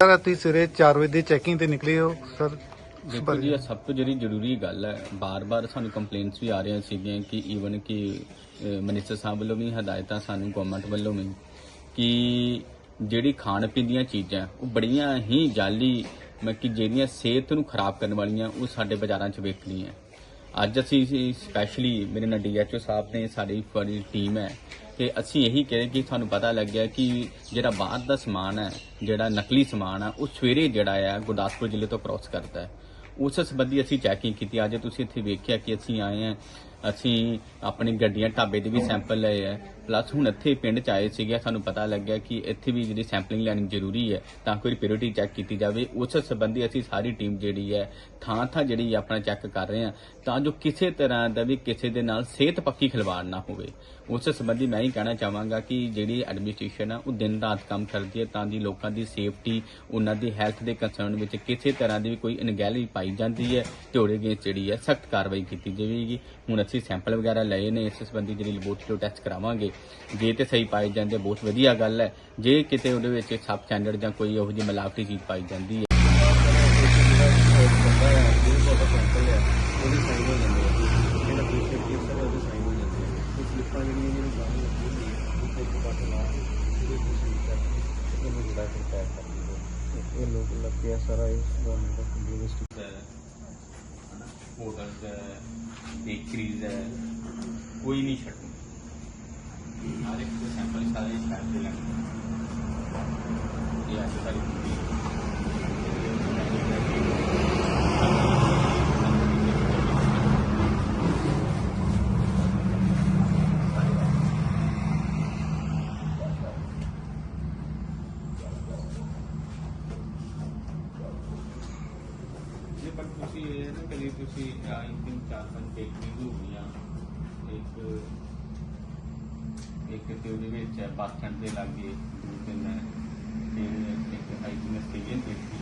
Sir ਤੁਸੀਂ ਸਵੇਰੇ 4 ਵਜੇ ਦੀ ਚੈਕਿੰਗ ਤੇ ਨਿਕਲੇ ਹੋ, ਸਰ? ਦੇਖੋ ਜੀ, ਇਹ ਸਭ ਤੋਂ ਜਿਹੜੀ ਜ਼ਰੂਰੀ ਗੱਲ ਹੈ, ਬਾਰ-ਬਾਰ ਸਾਨੂੰ ਕੰਪਲੇਂਟਸ ਵੀ ਆ ਰਹੀਆਂ ਸੀਗੀਆਂ ਕਿ ਈਵਨ ਕਿ ਮਨਿਸਟਰ ਸਾਹਿਬ ਵੱਲੋਂ ਵੀ, ਹਦਾਇਤਾਂ ਸਾਨੂੰ ਗਵਰਨਮੈਂਟ ਵੱਲੋਂ ਵੀ ਕਿ ਜਿਹੜੀ ਖਾਣ ਪੀਣ ਦੀਆਂ ਚੀਜ਼ਾਂ, ਉਹ ਬੜੀਆਂ ਹੀ ਜਾਲੀ ਮੈਂ ਕਿ ਜਿਹੜੀਆਂ ਸਿਹਤ ਨੂੰ ਖਰਾਬ ਕਰਨ ਵਾਲੀਆਂ, ਉਹ ਸਾਡੇ ਬਾਜ਼ਾਰਾਂ 'ਚ ਵੇਖਣੀਆਂ ਅੱਜ ਅਸੀਂ ਸਪੈਸ਼ਲੀ ਮੇਰੇ ਨਾਲ ਡੀਐਚਓ ਸਾਹਿਬ ਨੇ ਸਾਡੀ ਪੂਰੀ ਟੀਮ ਹੈ ਤੇ ਅਸੀਂ ਇਹੀ ਕਹੇ ਕਿ ਤੁਹਾਨੂੰ ਪਤਾ ਲੱਗਿਆ ਕਿ ਜਿਹੜਾ ਬਾਹਰ ਦਾ ਸਮਾਨ ਹੈ, ਜਿਹੜਾ ਨਕਲੀ ਸਮਾਨ ਹੈ, ਉਹ ਸਵੇਰੇ ਜਿਹੜਾ ਆ ਗੁਰਦਾਸਪੁਰ ਜ਼ਿਲ੍ਹੇ ਤੋਂ ਕ੍ਰਾਸ ਕਰਦਾ ਹੈ। ਉਸ ਸੰਬੰਧੀ ਅਸੀਂ ਚੈਕਿੰਗ ਕੀਤੀ। ਅੱਜ ਤੁਸੀਂ ਇੱਥੇ ਵੇਖਿਆ ਕਿ ਅਸੀਂ ਆਏ ਹਾਂ ਅਸੀਂ ਆਪਣੀ ਗੱਡੀਆਂ ਢਾਬੇ ਦੇ ਵੀ ਸੈਂਪਲ ਲਏ ਆ। ਪਲੱਸ ਹੁਣ ਇੱਥੇ ਪਿੰਡ ਚ ਆਏ ਸੀਗੇ, ਸਾਨੂੰ ਪਤਾ ਲੱਗਿਆ ਕਿ ਇੱਥੇ ਵੀ ਜਿਹੜੀ ਸੈਂਪਲਿੰਗ ਲੈਣੀ ਜ਼ਰੂਰੀ ਹੈ, ਤਾਂ ਕੋਈ ਪਿਓਰਿਟੀ ਚੈੱਕ ਕੀਤੀ ਜਾਵੇ। ਉਸ ਸੰਬੰਧੀ ਅਸੀਂ ਸਾਰੀ ਟੀਮ ਜਿਹੜੀ ਹੈ ਥਾਂ ਥਾਂ ਜਿਹੜੀ ਆਪਣਾ ਚੈੱਕ ਕਰ ਰਹੇ ਹਾਂ, ਤਾਂ ਜੋ ਕਿਸੇ ਤਰ੍ਹਾਂ ਦਾ ਵੀ ਕਿਸੇ ਦੇ ਨਾਲ ਸਿਹਤ ਪੱਕੀ ਖਿਲਵਾੜ ਨਾ ਹੋਵੇ। ਉਸ ਸੰਬੰਧੀ ਮੈਂ ਹੀ ਕਹਿਣਾ ਚਾਹਾਂਗਾ ਕਿ ਜਿਹੜੀ ਐਡਮਿਨਿਸਟ੍ਰੇਸ਼ਨ ਆ, ਉਹ ਦਿਨ ਰਾਤ ਕੰਮ ਕਰਦੀ ਹੈ, ਤਾਂ ਦੀ ਲੋਕਾਂ ਦੀ ਸੇਫਟੀ ਉਹਨਾਂ ਦੀ ਹੈਲਥ ਦੇ ਕੰਸਰਨ ਵਿੱਚ ਕਿਸੇ ਤਰ੍ਹਾਂ ਦੀ ਵੀ ਕੋਈ ਅਣਗਹਿਲੀ ਪਾਈ ਜਾਂਦੀ ਹੈ, ਤੇ ਉਹਦੇ ਅਗੇਂਸਟ ਜਿਹੜੀ ਹੈ ਸਖਤ ਕਾਰਵਾਈ ਕੀਤੀ ਜਾਵੇਗੀ। ਹੁਣ ਅਸੀਂ ਸੈਂਪਲ ਵਗੈਰਾ ਲਏ ਨੇ, ਇਸ ਸੰਬੰਧੀ ਜਿਹੜੀ ਲੈਬੋਰਟਰੀ ਟੈਸਟ ਕਰਾਵਾਂਗੇ, ਜੇ ਤੇ ਸਹੀ ਪਾਏ ਜਾਂਦੇ, ਬਹੁਤ ਵਧੀਆ ਗੱਲ ਹੈ। ਜੇ ਕਿਤੇ ਉਹਦੇ ਵਿੱਚ ਸਬ ਸਟੈਂਡਰਡ ਜਾਂ ਕੋਈ ਇਹੋ ਜਿਹੀ ਮਿਲਾਵਟੀ ਚੀਜ਼ ਪਾਈ ਜਾਂਦੀ ਹੈ। ਇਹ ਲੋਕ ਲੱਗੇ ਸਾਰਾ ਇਸ ਗਵਰਨਮੈਂਟ ਦਾ ਕੰਪਲੀਟ ਹੋਟਲਸ ਹੈ ਬੇਕਰੀਜ਼ ਹੈ, ਕੋਈ ਨਹੀਂ ਛੱਡੂ ਹਰ ਇੱਕ ਸੈਂਪਲ ਸਾਰੇ ਸ਼ਹਿਰ ਦੇ ਲੈਣੇ ਇਹ ਅੱਜ ਸਾਰੀ ਪਰ ਤੁਸੀਂ ਇਹ ਹੈ ਨਾ ਕਲੀ ਤੁਸੀਂ ਆਈ ਤਿੰਨ ਚਾਰ ਪੰਜ ਟੇਕਨੀਕ ਹੋ ਗਈਆਂ। ਇੱਕ ਇੱਕ ਤੇ ਉਹਦੇ ਵਿੱਚ ਹੈ ਬੱਸ ਸਟੈਂਡ ਦੇ ਲਾਗੇ ਦੋ ਤਿੰਨ ਹੈ ਇੱਕ ਆਈ ਥਿੰਕ ਸਟੇਡੀਅਮ ਦੇਖੀ